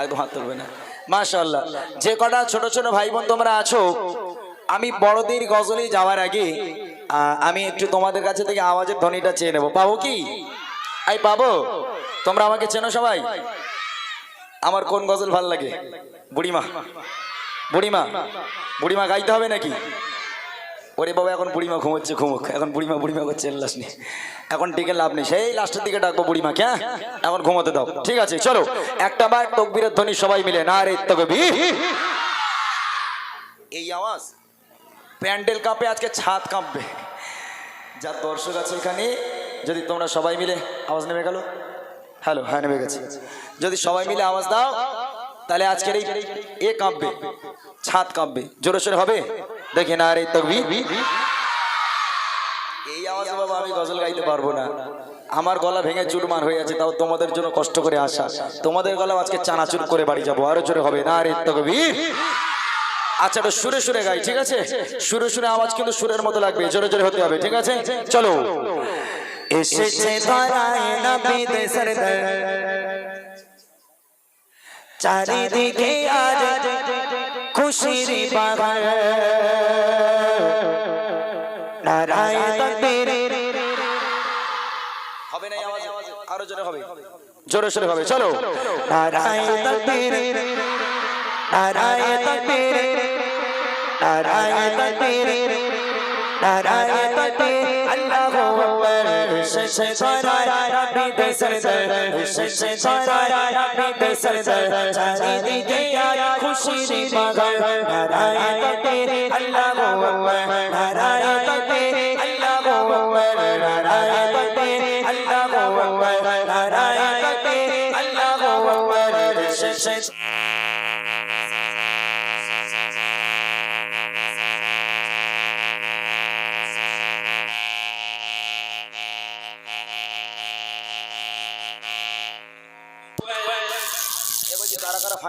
একদম হাত তুলবে না। মাশাল্লাহ যে কটা ছোট ছোট ভাই বোন তোমরা আছো, আমি বড়দের গজলে যাওয়ার আগে আমি একটু তোমাদের কাছে থেকে আওয়াজের ধ্বনিটা চেয়ে নেব। পাবো কি? এই পাবো? তোমরা আমাকে চেনো সবাই? আমার কোন গজল ভালো লাগে? বুড়িমা। বুড়িমা। বুড়িমা গাইতে হবে নাকি? ওরে বাবা, এখন বুড়িমা ঘুমোচ্ছে, ঘুমুক। এখন বুড়িমা বুড়িমা করছে লাস নেই এখন টিকে লাভ নেই। সেই লাস্টের দিকে ডাকবো বুড়িমাকে হ্যাঁ? এখন ঘুমোতে দাও। ঠিক আছে, চলো। একটা বার তকবীরের ধ্বনি সবাই মিলে, না রে তকবীর। এই আওয়াজ, প্যান্ডেল কাঁপে আজকে ছাদ কাঁপবে। যার দর্শক আছে এখানে, যদি তোমরা সবাই মিলে আওয়াজ নেমে গেল। হ্যালো হ্যাঁ নেমে গেছে। যদি সবাই মিলে আওয়াজ দাও, তাহলে আজকের এই এ কাঁপবে, ছাদ কাঁপবে। জোরে সোরে হবে? দেখে না রে তকবীর। এই আওয়াজে বাবা আমি গজল গাইতে পারব না। আমার গলা ভেঙে চুরমার হয়ে আছে তাও তোমাদের জন্য কষ্ট করে আসা। তোমাদের গলা আজকে চানাচুর করে বাড়ি যাব আরও জোরে হবে। না রে তকবীর। আচ্ছা তো সুরে সুরে গাই ঠিক আছে? সুরে সুরে আওয়াজ কিন্তু সুরের মতো লাগবে জোরে জোরে হতে হবে ঠিক আছে? চলো। এসেছে ধরায় নবীদের সরদার। চারিদিকে আজ খুশির তকবীর হবে না আওয়াজ? আরও জোরে হবে। জোরে সোরে হবে। চলো। নারায়ণ তকবীর নারায়ণ তকবীর নারায়ণ তকবীর নারায়ণ তকবীর আল্লাহু আকবার শেষে ছড়ায় রবি দে সরদার শেষে ছড়ায় রবি দে সরদার চারিদিকে আয় খুশির বাগান নারায়ণ তকবীর আল্লাহু আকবার নারায়ণ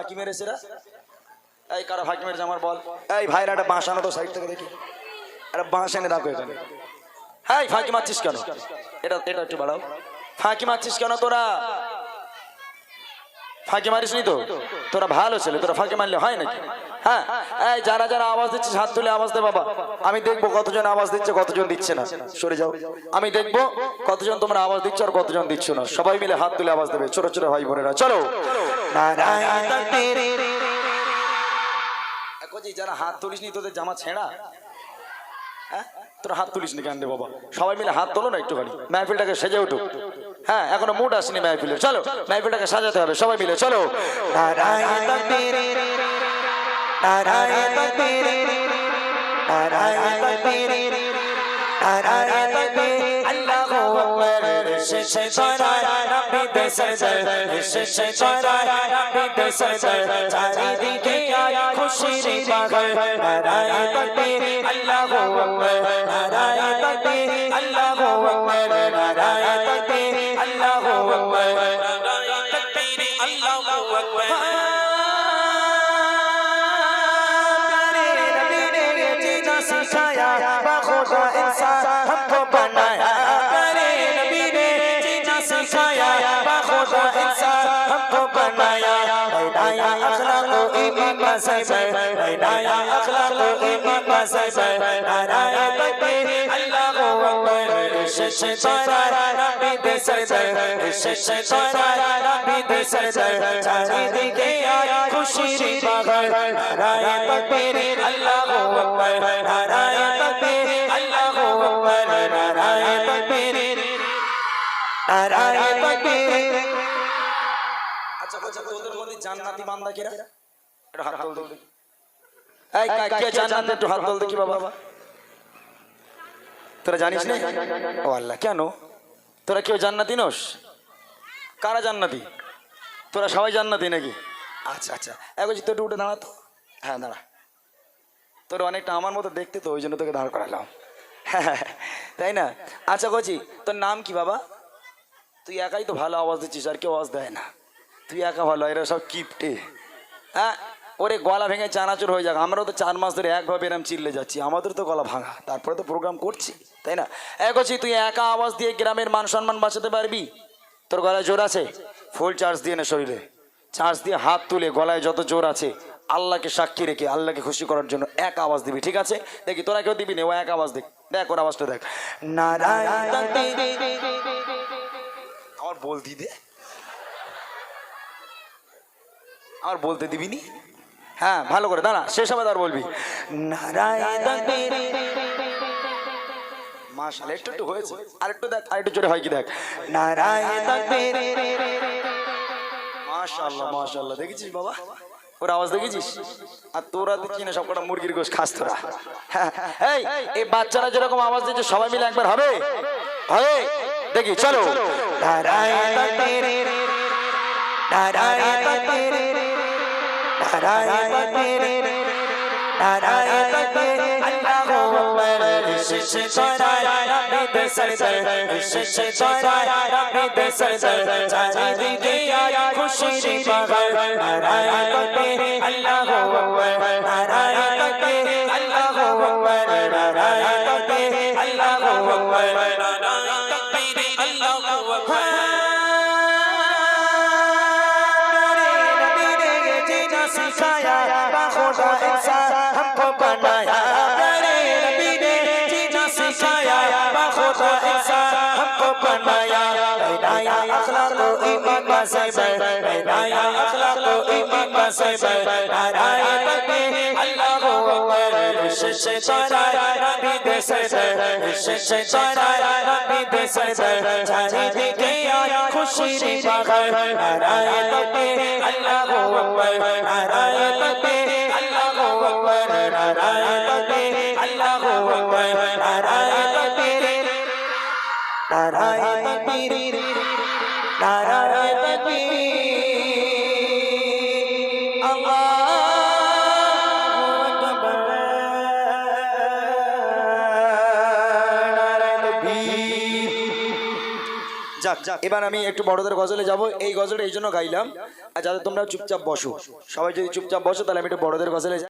ফাঁকি মেরেছে এই কারা ফাঁকি মেরেছে আমার বল। এই ভাইরা, একটা বাঁশ আনো তো সাইড থেকে দেখি। একটা বাঁশ এনে রাখো এখানে হ্যাঁ ফাঁকি মারছিস কেন? এটা এটা একটু বাড়াও। ফাঁকি মারছিস কেন তোরা? ফাঁকি মারিস নি তো? তোরা ভালো ছেলে, তোরা ফাঁকি মারলে হয় নাকি? হ্যাঁ? এই, যারা যারা আওয়াজ দিচ্ছিস হাত তুলে আওয়াজ দে বাবা। আমি দেখব কতজন আওয়াজ দিচ্ছে, কতজন দিচ্ছে না। সরে যাও। আমি দেখব কতজন তোমরা আওয়াজ দিচ্ছ আর কতজন দিচ্ছ না। সবাই মিলে হাত তুলে আওয়াজ দেবে। ছোট ছোট ভাই বোনেরা। চলো। যারা হ্যাঁ? সেজে উঠুক হ্যাঁ এখনও মুড আসেনি মেহফিলের চলো, মেহফিলটাকে সাজাতে হবে, সবাই মিলে, চলো। নারায়ণ শেষে ছড়ায় রব্বি দে সরদার শেষে ছড়ায় রব্বি দে সরদার চারিদিকে আয় খুশির বাগান। নারায়ণ তকবীর আল্লাহু আকবার। নারায়ণ তকবীর আল্লাহু আকবার। নারায়ণ তকবীর আল্লাহু আকবার। নারায়ণ তকবীর আল্লাহু আকবার। مسج نایا اخلاق ایمان مسج نایا تکبیر اللہ اکبر شش تارا نبی دے سجدے شش تارا نبی دے سجدے چاری دیکھے آیا خوشی ری بغیر نایا تکبیر اللہ اکبر نایا تکبیر اللہ اکبر نایا تکبیر نایا تکبیر আচ্ছা বলছে তোদের মধ্যে জান্নাতি বান্দা কিরা একটু হাত তোল দেখি। এই কা- জান্নাতে একটু হাত তোল দেখি বাবা। তোরা জানিস না? ও আল্লাহ কেন? তোরা কেউ জান্নাতি নোস? কারা জান্নাতি? তোরা সবাই জান্নাতি নাকি? আচ্ছা আচ্ছা। একটু উঠে দাঁড়া তো। হ্যাঁ দাঁড়া। তোর অনেকটা আমার মতো দেখতে তো ওই জন্য তোকে দাঁড় করালাম। হ্যাঁ তাই না? আচ্ছা কচি তোর নাম কি বাবা? তুই একাই তো ভালো আওয়াজ দিচ্ছিস আর কেউ আওয়াজ দেয় না। তুই একা ভালো এরা সব কিপটে। হ্যাঁ? ওরে গলা ভেঙে চানাচুর হয়ে যাক। আমরাও তো চার মাস ধরে একভাবে এরম চিল্লে যাচ্ছি। আমাদের তো গলা ভাঙা। তারপরে তো প্রোগ্রাম করছি, তাই না? একছি তুই একা আওয়াজ দিয়ে গ্রামের মান সম্মান বাঁচাতে পারবি? তোর গলায় জোর আছে? ফুল চার্জ দিয়ে না শরীরে। চার্জ দিয়ে হাত তুলে গলায় যত জোর আছে, আল্লাহকে সাক্ষী রেখে, আল্লাহকে খুশি করার জন্য এক আওয়াজ দিবি, ঠিক আছে? দেখি, তোরা কেউ দিবি না? ও এক আওয়াজ দেখ। দেখ, ওর আওয়াজটা দেখ। আমার বলতি দে। আমার বলতে দিবি নি? হ্যাঁ ভালো করে দাঁড়া শেষ হবে তার বলবি। মাশাআল্লাহ একটু একটু হয়েছে। আর একটু দেখ আর একটু জোরে হয় কি দেখ। মাশাআল্লাহ মাশাআল্লাহ দেখেছিস বাবা? ওর আওয়াজ দেখেছিস? আর তোরা না সবকটা মুরগির গোশ খাস তোরা। হ্যাঁ, এই এই বাচ্চারা যেরকম আওয়াজ দিচ্ছে সবাই মিলে একবার হবে? হবে? দেখি চলো। নারায়ণ তাকবীর। নারায়ণ তাকবীর। আল্লাহু আকবার। এসেছে তোরায় নবীতে সরদার। এসেছে তোরায় নবীতে সরদার। চারিদিকে আজ খুশির खुदा इंसान हमको बनाया मेरे नबी ने जीना सिखाया खुदा इंसान हमको बनाया नया अखलाक को ईमान का सबब नया अखलाक को ईमान का सबब नारायण तकबीर अल्लाहू अकबर शिश तारा नबी दे सरदार शिश तारा नबी दे सरदार जाने दे गया खुशी रे बाहर नारायण तकबीर अल्लाहू अकबर नारायण तकबीर अल्लाहू अकबर नारायण तकबीर যাক এবার আমি একটু বড়দের গজলে যাব। এই গজলটা এই জন্য গাইলাম। আর যাতে তোমরা চুপচাপ বসো। সবাই যদি চুপচাপ বসো, তাহলে আমি একটু বড়দের গজলে